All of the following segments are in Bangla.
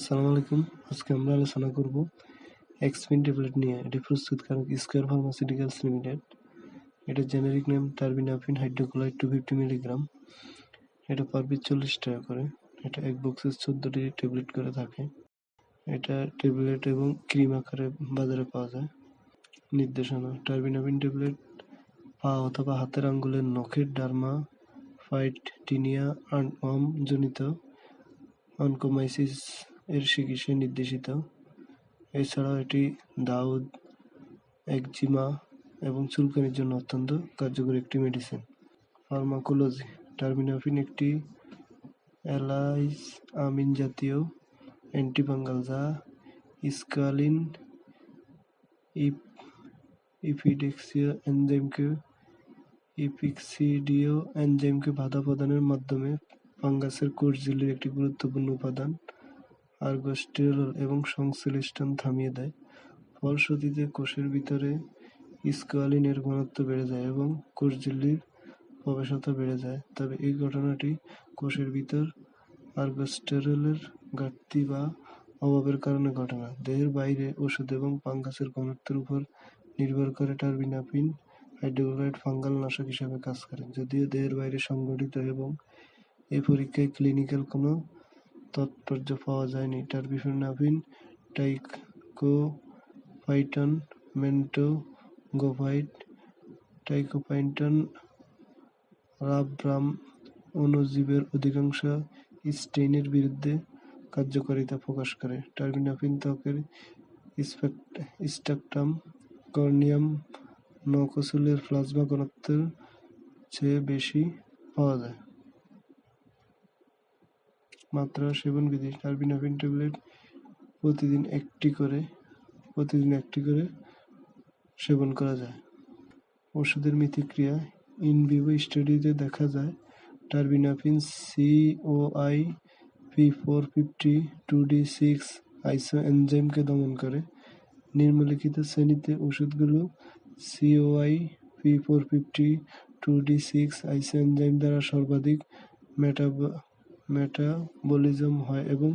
আসসালামু আলাইকুম। আজকে আমরা আলোচনা করব এক্সপিন ট্যাবলেট নিয়ে। এটি প্রস্তুতকারক স্কোয়ার ফার্মাসিউটিক্যালস লিমিটেড এটা generic name terbinafine hydrochloride two fifty milligram এটা পার পিস চল্লিশ টাকা করে। এটা এক বক্সে চোদ্দটি ট্যাবলেট করে থাকে। এটা ট্যাবলেট এবং ক্রিম আকারে বাজারে পাওয়া যায়। নির্দেশনা টার্বিনাফিন ট্যাবলেট পা অথবা হাতের আঙ্গুলের নখের ডার্মা, ফাইট, টিনিয়া ওয়াম জনিত অনকোমাইসিস এর চিকিৎসায় নির্দেশিত। এছাড়াও এটি দাউদ, একজিমা এবং চুলকানির জন্য অত্যন্ত কার্যকরী একটি মেডিসিন ফার্মাকোলজি টার্মিনাফিন একটি অ্যালাইস আমিন জাতীয় অ্যান্টিফাঙ্গাল যা স্কালিন ইপ ইপিডেক্সিয়া এনজাইমকে ইপিক্সিডিও এনজাইমকে বাধা প্রদানের মাধ্যমে ফাঙ্গাসের কোষ ঝিল্লির একটি গুরুত্বপূর্ণ উপাদান। আর্গোস্টেরল এবং সংশ্লিষ্টন থামিয়ে দেয়। ফলশ্রুতিতে কোষের ভিতরে স্কোয়ালিনের ঘনত্ব বেড়ে যায় এবং কোষ ঝিল্লির প্রবেশতা বেড়ে যায়। তবে এই ঘটনাটি কোষের ভিতর আর্গোস্টেরলের ঘাটতি বা অভাবের কারণে ঘটে না। দেহের বাইরে ওষুধ এবং ফাঙ্গাসের ঘনত্বের উপর নির্ভর করে টার্বিনাফিন হাইড্রোক্লোরাইড ফাঙ্গাল নাশক হিসেবে কাজ করে। যদিও দেহের বাইরে সংগঠিত এবং এই পরীক্ষায় ক্লিনিক্যাল কোনো তাৎপর্য পাওয়া যায়নি। টার্বিফেনাফিন টাইকোফাইটন মেন্টোগোভাইট টাইকোফাইটন রাবরাম অণুজীবের অধিকাংশ স্টেইনের বিরুদ্ধে কার্যকারিতা প্রকাশ করে। টার্বিনাফিন ত্বকের স্ট্রাকটাম, কর্নিয়াম নকশুলের প্লাজমা ঘনত্বের চেয়ে বেশি পাওয়া যায়। মাত্রা সেবন বিধি। টার্বিনাফিন ট্যাবলেট প্রতিদিন একটি করে, প্রতিদিন একটি করে সেবন করা যায়। ওষুধের মিথিক্রিয়া। ইন ভিভো স্টাডিতে দেখা যায়, terbinafine C Y P four fifty two D six iso এনজাইমকে দমন করে। নিম্নলিখিত শ্রেণীতে ওষুধগুলো C Y P four fifty two D six iso enzyme দ্বারা সর্বাধিক মেটাব মেটাবলিজম হয় এবং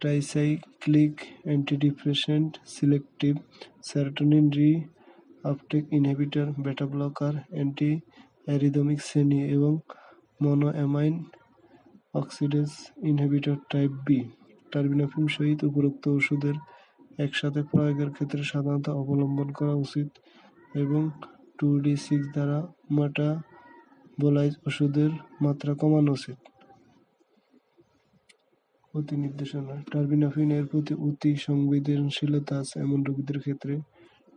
tricyclic antidepressant selective serotonin reuptake inhibitor beta blocker antiarrhythmic শ্রেণি এবং monoamine oxidase inhibitor type B terbinafine সহিত উপরোক্ত ওষুধের একসাথে প্রয়োগের ক্ষেত্রে সাধারণত অবলম্বন করা উচিত এবং টু ডি সিক্স দ্বারা মেটাবোলাইজ ওষুধের মাত্রা কমানো উচিত। অতি নির্দেশনা। টার্বিনাফিন এর প্রতি অতি সংবেদনশীলতা আছে এমন রোগীদের ক্ষেত্রে।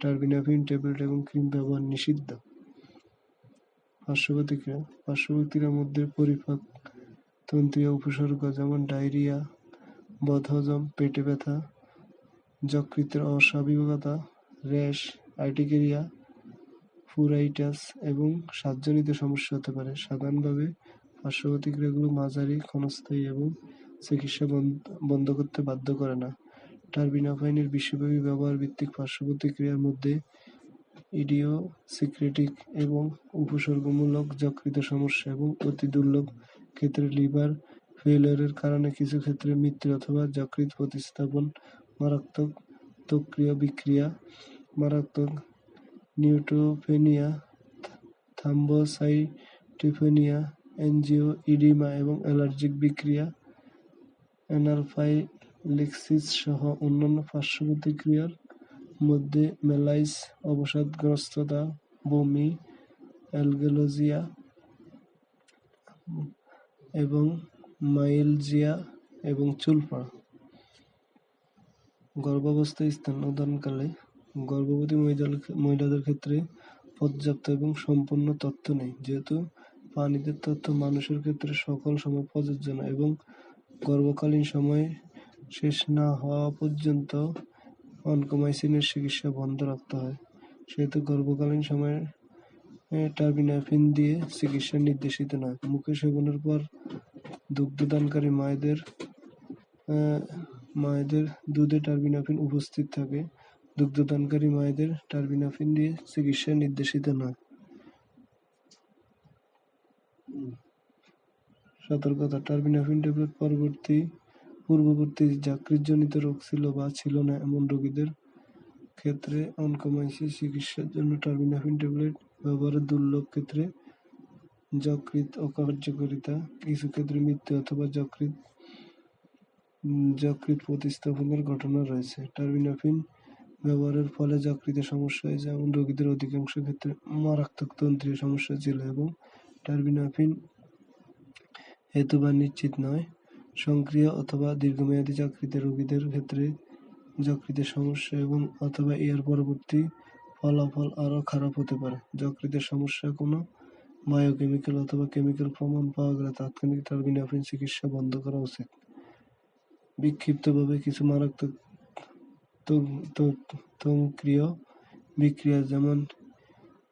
টার্বিনাফিন ট্যাবলেট এবং ক্রিম ব্যবহার নিষিদ্ধ। পার্শ্বপ্রতিক্রিয়া। পার্শ্বপ্রতিক্রিয়ার মধ্যে পরিপাক, তন্ত্রীয় উপসর্গ যেমন ডায়রিয়া, বদহজম, পেটে ব্যথা, যকৃতের অস্বাভাবিকতা, র্যাশ, আর্টিকেরিয়া, ফুরাইটাস এবং স্বাদজনিত সমস্যা হতে পারে। সাধারণভাবে পার্শ্বপ্রতিক্রিয়াগুলো মাঝারি, ক্ষণস্থায়ী এবং চিকিৎসা বন্ধ করতে বাধ্য করে না। টার্বিনাফাইনের বিশ্বব্যাপী ব্যবহার ভিত্তিক পার্শ্বপ্রতিক্রিয়ার মধ্যে ইডিওসিক্রেটিক এবং উপসর্গমূলক যকৃত সমস্যা এবং অতি দুর্লভ ক্ষেত্রে লিভার ফেলিয়ারের কারণে কিছু ক্ষেত্রে মৃত্যু অথবা যকৃত প্রতিস্থাপন মারাত্মক ত্বকীয় বিক্রিয়া, মারাত্মক নিউট্রোপেনিয়া থাম্বোসাইটিফেনিয়া, এনজিও, ইডিমা এবং অ্যালার্জিক বিক্রিয়া অ্যানাফাইলেক্সিস সহ অন্যান্য পার্শ্ব প্রতিক্রিয়ার মধ্যে মেলাইস অবসাদগ্রস্ততা, বমি, অ্যালগেলোজিয়া এবং মাইলজিয়া এবং চুল পড়া গর্ভাবস্থায় স্তন্যদানকালে গর্ভবতী মহিলাদের ক্ষেত্রে পর্যাপ্ত এবং সম্পূর্ণ তথ্য নেই। যেহেতু পানিদের তথ্য মানুষের ক্ষেত্রে সকল সময় প্রযোজ্য না এবং গর্ভকালীন সময়ে শেষ না হওয়া পর্যন্ত অনকোমাইসিনের চিকিৎসা বন্ধ রাখতে হয়। সেহেতু গর্ভকালীন সময়ে টার্বিনাফিন দিয়ে চিকিৎসা নির্দেশিত নয়। মুখে সেবনের পর দুগ্ধদানকারী মায়েদের মায়েদের দুধে টার্বিনাফিন উপস্থিত থাকে। দুগ্ধদানকারী মায়েদের টার্বিনাফিন দিয়ে চিকিৎসা নির্দেশিত নয়। সতর্কতা। টার্বিনাফিন ট্যাবলেট পরবর্তী, পূর্ববর্তী যকৃৎজনিত রোগ ছিল বা ছিল না এমন রোগীদের ক্ষেত্রে অনকোমাইসিস চিকিৎসার জন্য টার্বিনাফিন ট্যাবলেট ব্যবহারের দুর্লভ ক্ষেত্রে যকৃৎ অকার্যকারিতা, কিছু ক্ষেত্রে মৃত্যু অথবা যকৃৎ যকৃৎ প্রতিস্থাপনের ঘটনা রয়েছে। টার্বিনাফিন ব্যবহারের ফলে যকৃতে সমস্যা হয়েছে এমন রোগীদের অধিকাংশ ক্ষেত্রে মারাত্মক তন্ত্রীয় সমস্যা ছিল এবং টার্বিনাফিন হেতু বা নিশ্চিত নয়। সক্রিয় অথবা দীর্ঘমেয়াদী যকৃতের রোগীদের ক্ষেত্রে যকৃতের সমস্যা এবং অথবা এর পরবর্তী ফলাফল আরও খারাপ হতে পারে। যকৃতের সমস্যা কোনো বায়োকেমিক্যাল অথবা কেমিক্যাল প্রমাণ পাওয়া গেলে তাৎক্ষণিক টার্বিনাফিন চিকিৎসা বন্ধ করা উচিত। বিক্ষিপ্তভাবে কিছু মারাত্মক বিক্রিয়া যেমন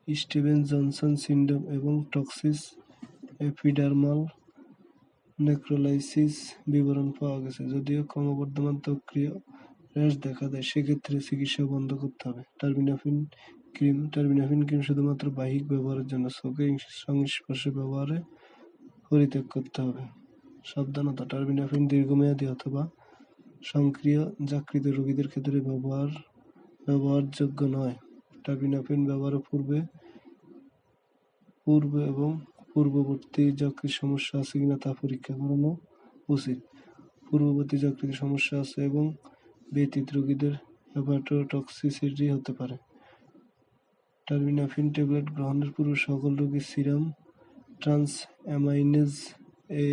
স্টিভেন জনসন সিন্ড্রোম এবং টক্সিস এপিডার্মাল নেক্রোলাইসিস বিবরণ পাওয়া গেছে। যদিও ক্রমবর্ধমান ত্বকীয় র্যাশ দেখা দেয়, সেক্ষেত্রে চিকিৎসা বন্ধ করতে হবে। টার্বিনাফিন ক্রিম টার্বিনাফিন ক্রিম শুধুমাত্র বাহ্যিক ব্যবহারের জন্য চোখে সংস্পর্শে ব্যবহারে পরিত্যাগ করতে হবে। সাবধানতা, টার্বিনাফিন দীর্ঘমেয়াদী অথবা সক্রিয় যকৃত রোগীদের ক্ষেত্রে ব্যবহার, ব্যবহারযোগ্য নয়। টার্বিনাফিন ব্যবহারের পূর্বে পূর্বে এবং পূর্ববর্তী যকৃত সমস্যা আছে কিনা তা পরীক্ষা করানো উচিত। পূর্ববর্তী যকৃত সমস্যা আছে এবং ব্যতীত রোগীদের হেপাটোটক্সিসিটি হতে পারে। টার্মিনাফিন ট্যাবলেট গ্রহণের পূর্বে সকল রোগীর serum transaminase A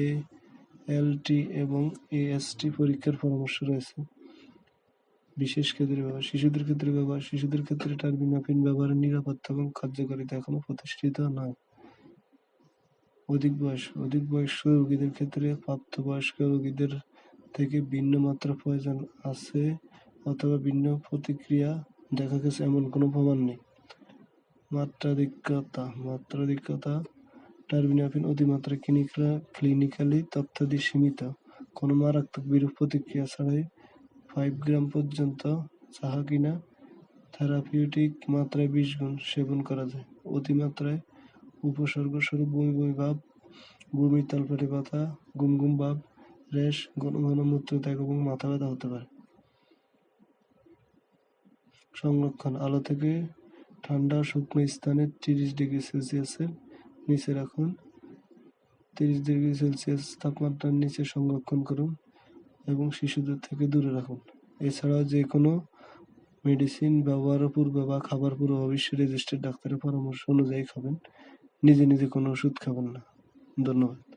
LT এবং এএসটি পরীক্ষার পরামর্শ রয়েছে। বিশেষ ক্ষেত্রে ব্যবহার, শিশুদের ক্ষেত্রে ব্যবহার, শিশুদের ক্ষেত্রে টার্বিনাফিন ব্যবহারের নিরাপত্তা এবং কার্যকারিতা এখনও প্রতিষ্ঠিত নয়। অধিক বয়স, অধিক বয়স্ক রোগীদের ক্ষেত্রে প্রাপ্তবয়স্ক রোগীদের থেকে ভিন্ন মাত্রা প্রয়োজন আছে অথবা ভিন্ন প্রতিক্রিয়া দেখা গেছে এমন কোনো প্রমাণ নেই। মাত্রাধিকতা মাত্রাধিকতা টার্বিনাফিন অতিমাত্রা ক্লিনিকা ক্লিনিক্যালি তথ্যাদি সীমিত। কোনো মারাত্মক বিরূপ প্রতিক্রিয়া ছাড়াই ফাইভ গ্রাম পর্যন্ত চাহা কিনা থেরাপিউটিক মাত্রায় বিশ গুণ সেবন করা যায়। অতিমাত্রায় উপসর্গ স্বরূপ বমি বমি ভাব বমি তলপেটে ব্যথা গুম গুম ভাব র্যাশ ঘন ঘন মূত্রত্যাগ এবং মাথা ব্যথা হতে পারে। সংরক্ষণ, আলো থেকে ঠান্ডা শুকনো স্থানে তিরিশ ডিগ্রি সেলসিয়াসের নিচে রাখুন। তিরিশ ডিগ্রি সেলসিয়াস তাপমাত্রার নিচে সংরক্ষণ করুন এবং শিশুদের থেকে দূরে রাখুন। এছাড়াও যে কোনো মেডিসিন ব্যবহারের পূর্বে বা খাবার পূর্বে অবশ্যই রেজিস্টার্ড ডাক্তারের পরামর্শ অনুযায়ী খাবেন। নিজে নিজে কোনো ওষুধ খাবেন না। ধন্যবাদ।